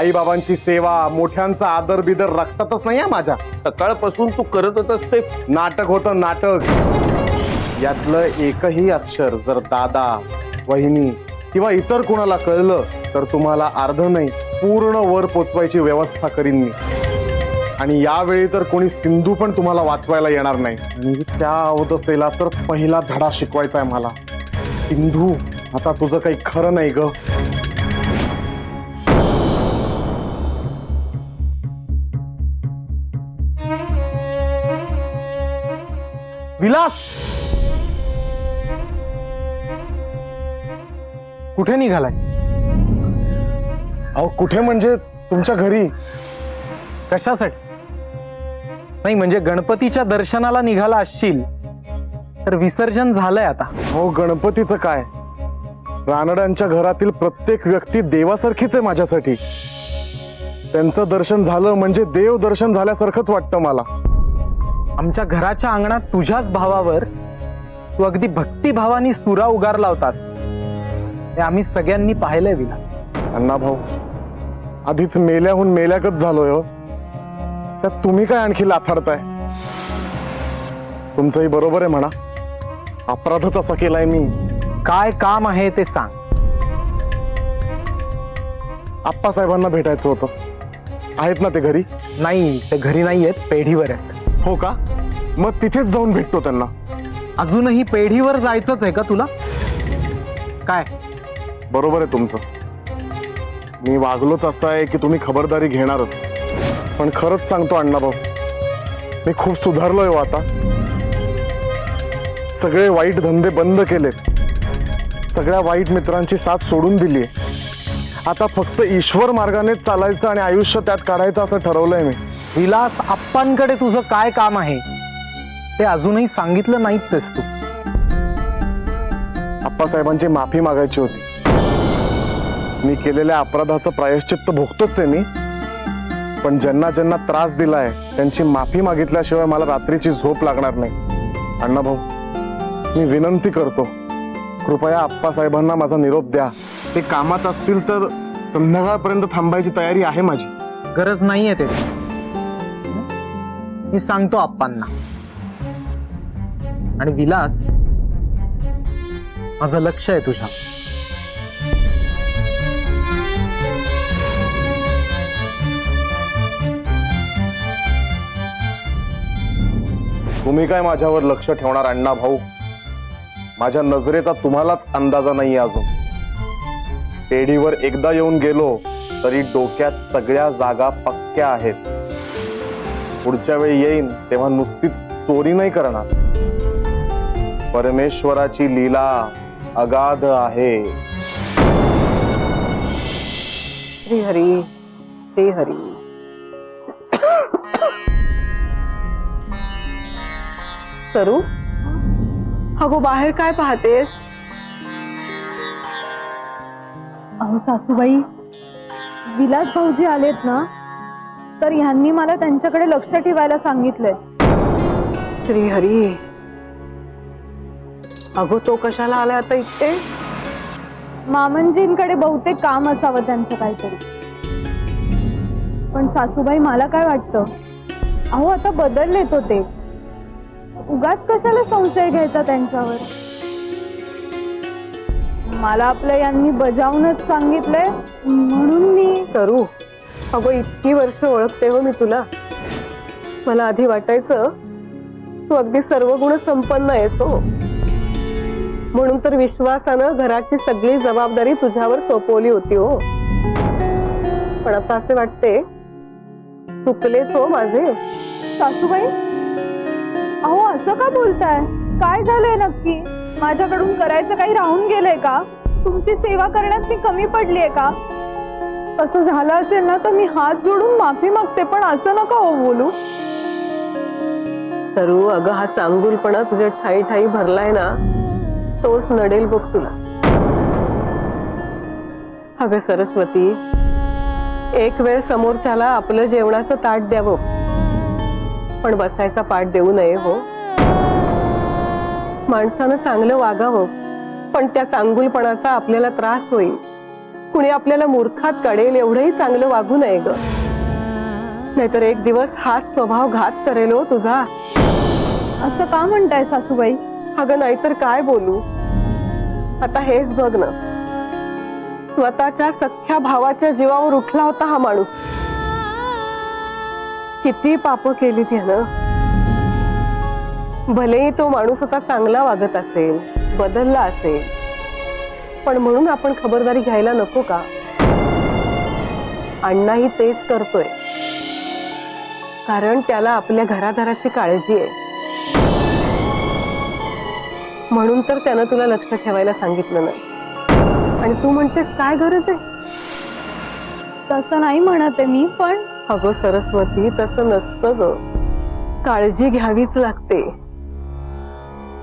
आई बाबांची सेवा मोठ्यांचा आदर बिदर रक्तातच नाही आहे माझ्या. सकाळपासून तू करत होतास ते. नाटक होतं नाटक. यातलं एकही अक्षर जर दादा वहिनी किंवा इतर कुणाला कळलं तर तुम्हाला अर्ध नाही पूर्ण वर पोचवायची व्यवस्था करीन मी. आणि यावेळी तर कोणी सिंधू पण तुम्हाला वाचवायला येणार नाही. आणि त्या अवदसेला तर पहिला धडा शिकवायचा आहे मला. सिंधू आता तुझं काही खरं नाही ग. विलास! कुठे निघालाय? अहो कुठे म्हणजे तुमच्या घरी? कशासाठी? नाही म्हणजे गणपतीच्या दर्शनाला निघाला असशील तर विसर्जन झालंय आता. हो गणपतीचं काय? रानड्यांच्या घरातील प्रत्येक व्यक्ती देवासारखीच आहे माझ्यासाठी. त्यांचं दर्शन झालं म्हणजे देव दर्शन झाल्यासारखंच वाटतं मला. आमच्या घराच्या अंगणात तुझ्याच भावावर तू अगदी भक्तिभावानी सुरा उगारला होतास. हे आम्ही सगळ्यांनी पाहिलंय विला अण्णा भाऊ आधीच मेल्याहून मेल्याकच झालोय हो. त्यात तुम्ही काय आणखी लाथाडताय? तुमचंही बरोबर आहे म्हणा. अपराधच असा केलाय मी. काय काम आहे ते सांग. आप्पासाहेबांना भेटायचं होतं. आहेत ना ते घरी? नाही ते घरी नाही आहेत पेढीवर आहेत. हो का? मग तिथेच जाऊन भेटतो त्यांना. अजूनही पेढीवर जायचंच आहे का तुला? काय? बरोबर आहे तुमचं. मी वागलोच असं आहे की तुम्ही खबरदारी घेणारच. पण खरंच सांगतो अण्णाभाऊ मी खूप सुधारलोय हो आता. सगळे वाईट धंदे बंद केलेत. सगळ्या वाईट मित्रांची साथ सोडून दिली आता फक्त ईश्वर मार्गानेच चालायचं आणि आयुष्य त्यात काढायचं असं ठरवलंय मी. विलास आप्पांकडे तुझं काय काम आहे? ते अजूनही सांगितलं नाहीच आहेस तू. आप्पासाहेबांची माफी मागायची होती. मी केलेल्या अपराधाचं प्रायश्चित्त भोगतोच आहे मी. पण ज्यांना ज्यांना त्रास दिलाय त्यांची माफी मागितल्याशिवाय मला रात्रीची झोप लागणार नाही. अण्णाभाऊ मी विनंती करतो कृपया आप्पासाहेबांना माझा निरोप द्या. ते कामात असतील तर संध्याकाळपर्यंत थांबायची तयारी आहे माझी. गरज नाहीये ते. मी सांगतो आप्पांना. आणि विलास माझं लक्ष आहे तुझ्या. तुम्ही काय माझ्यावर लक्ष ठेवणार अण्णा भाऊ? माझ्या नजरेचा तुम्हालाच अंदाजा नाही अजून. पेढीवर एकदा येऊन गेलो तरी डोक्यात सगळ्या जागा पक्क्या आहेत. पुढच्या वेळी येईन तेव्हा नुसतीच चोरी नाही करणार. परमेश्वराची लीला अगाध आहे. श्री हरी श्री हरी सरू अगो बाहेर काय पाहतेस? अहो सासूबाई विलास भाऊजी आलेत ना? तर ह्यांनी मला त्यांच्याकडे लक्ष ठेवायला सांगितलंय. श्री हरी अगो तो कशाला आला आता इथे? मामंजींकडे बहुतेक काम असावं त्यांचं काहीतरी. पण सासूबाई मला काय वाटतं? अहो आता बदललेत होते उगाच कशाला संशय घ्यायचा त्यांच्यावर? मला आपलं यांनी बजावूनच सांगितलंय म्हणून मी सरू अगो, इतकी वर्ष ओळखते हो मी तुला. मला आधी वाटायचं, तू अगदी सर्व गुण संपन्न आहेस हो. म्हणून तर विश्वासानं घराची सगळी जबाबदारी तुझ्यावर सोपवली होती हो. पण आता असे वाटते, चुकलेच हो माझे. सासूबाई? अहो, असं का बोलताय? काय झालंय नक्की? माझ्याकडून करायचं काही राहून गेलंय का? तुमची सेवा करण्यात मी कमी पडलीये का? असं झालं असेल ना तर मी हात जोडून माफी मागते पण असं नका हो बोलू. तरू अगं हा चांगुलपणा तुझ्या ठाई ठाई भरलाय ना तोच नडेल बघ तुला. अगं सरस्वती एक वेळ समोरच्याला आपलं जेवणाचं ताट द्यावं पण बसायचा पाठ देऊ नये हो. माणसानं चांगलं वागावं पण त्या चांगुलपणाचा आपल्याला त्रास होईल. कुणी आपल्याला मूर्खात काढेल एवढंही चांगलं वागू नये ग. नाहीतर एक दिवस हाच स्वभाव घात करेल हो तुझा. असं का म्हणताय सासूबाई? अगं नाहीतर काय बोलू? आता हेच बघ ना. स्वतःच्या सख्या भावाच्या जीवावर उठला होता हा माणूस. किती पाप केली त्यानं भलेही तो माणूस आता चांगला वागत असेल बदलला असेल. पण म्हणून आपण खबरदारी घ्यायला नको का? अण्णाही तेच करतोय. कारण त्याला आपल्या घरादाराची काळजी आहे. म्हणून तर त्यानं तुला लक्ष ठेवायला सांगितलं नाही. आणि तू म्हणतेस काय गरज आहे? तसं नाही म्हणत आहे मी पण अगो सरस्वती तसं नसतं ग. काळजी घ्यावीच लागते.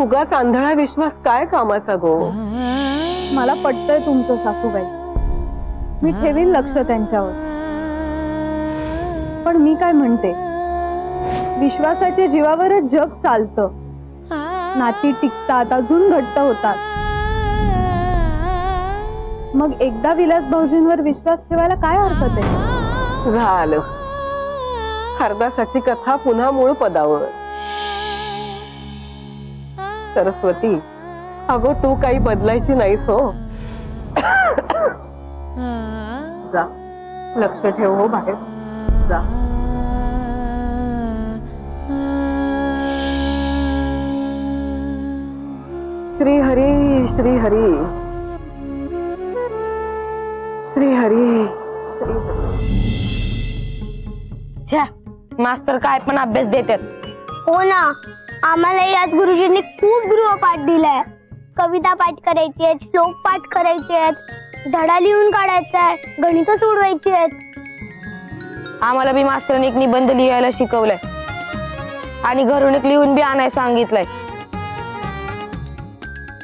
उगाच आंधळा विश्वास काय कामाचा गो? मला पटतंय तुमचं सासूबाई. मी ठेवीन लक्ष त्यांच्यावर. पण मी काय म्हणते? विश्वासाच्या जीवावरच जग चालतं. नाती टिकतात अजून घट्ट होतात. मग एकदा विलास भाऊजींवर विश्वास ठेवायला काय हरकत आहे? झालं. हरदासाची कथा पुन्हा मूळ पदावर. सरस्वती अगो तू काही बदलायची नाहीस हो. जा. लक्ष ठेव हो बाहेर. जा. श्री हरी श्री हरी श्री हरी श्री हरी छ्या मास्तर काय पण अभ्यास देतात. हो ना आम्हाला याच गुरुजींनी खूप गृहपाठ दिलाय. कविता पाठ करायची आहेत श्लोक पाठ करायचे आहेत धडा लिहून काढायचा आहे गणित सोडवायची आहेत. आम्हाला बी मास्तरने एक निबंध लिहायला शिकवलाय. आणि घरून एक लिहून बी आणायला सांगितलंय.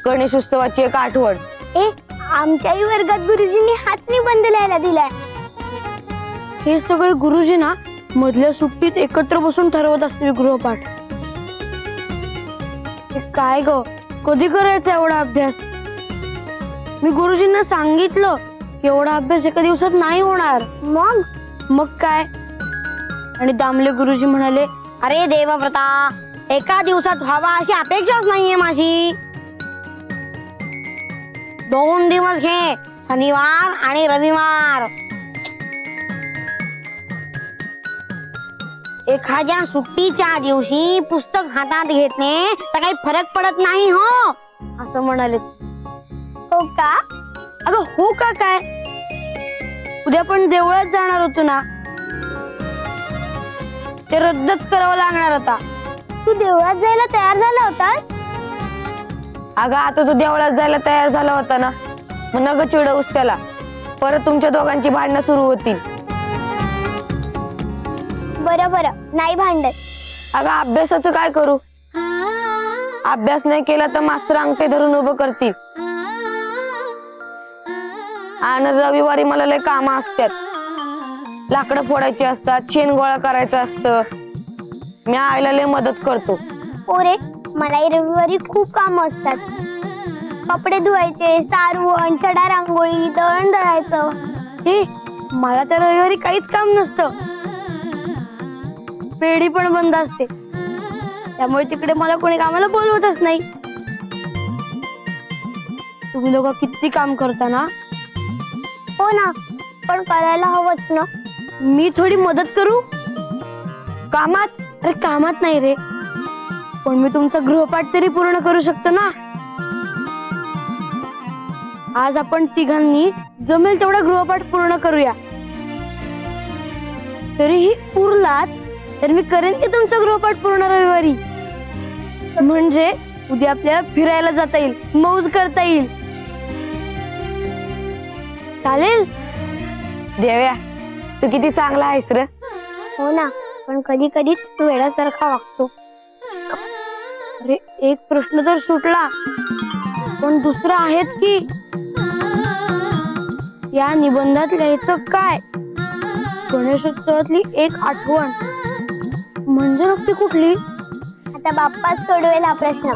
गणेश उत्सवाची एक आठवण. ए आमच्याही वर्गात गुरुजींनी हाच निबंध लिहायला दिलाय. हे सगळे गुरुजी ना मधल्या सुट्टीत एकत्र बसून ठरवत असतील गृहपाठ. हे काय ग? कधी करायचा एवढा अभ्यास? मी गुरुजींना सांगितलं की एवढा अभ्यास एका दिवसात नाही होणार. मग? मग काय? आणि दामले गुरुजी म्हणाले अरे देवव्रता एका दिवसात व्हावा अशी अपेक्षाच नाहीये माझी. दोन दिवस घे शनिवार आणि रविवार. एखाद्या सुट्टीच्या दिवशी पुस्तक हातात घेतले तर काही फरक पडत नाही हो? असं म्हणाले. हो का? अगं हो का काय? उद्या पण देवळात जाणार होतो ना? ते रद्दच करावं लागणार होता तू देवळात जायला तयार झाला होतास? अगं आता तो देवळात जायला तयार झाला होता ना? मग नग चिडवूस त्याला परत तुमच्या दोघांची भांडणं सुरू होतील. बरं बरं. नाही भांडत. अगं अभ्यासाचं काय करू? अभ्यास नाही केला तर मास्तर अंगठे धरून उभं करतील. आणि रविवारी मला लय काम असतात. लाकडं फोडायची असतात शेण गोळा करायचं असतं. मी आईला लय मदत करतो. पोरे मलाही रविवारी खूप काम असतात. कपडे धुवायचे सारवण चढा रांगोळी दळण दळायचं. हे मला त्या रविवारी काहीच काम नसतं. पेढी पण बंद असते. त्यामुळे तिकडे मला कोणी कामाला बोलवतच नाही. तुम्ही लोक किती काम करता ना? हो ना पण करायला हवंच ना. मी थोडी मदत करू? कामात? अरे कामात नाही रे. पण मी तुमचा गृहपाठ तरी पूर्ण करू शकतो ना? आज आपण तिघांनी जमेल तेवढा गृहपाठ पूर्ण करूया. तरीही उरलाच तर मी करेन की तुमचा गृहपाठ पूर्ण रविवारी. म्हणजे उद्या आपल्याला फिरायला जाता येईल मौज करता येईल. चालेल? देव्या तू किती चांगला आहेस र. हो ना पण कधी कधीच तू वेळासारखा वागतो. अरे एक प्रश्न तर सुटला पण दुसरा आहेच की या निबंधात लिहायचं काय? गणेशोत्सवातली एक आठवण. म्हणजे नक्की कुठली? आता बाप्पाच सोडवेल हा प्रश्न.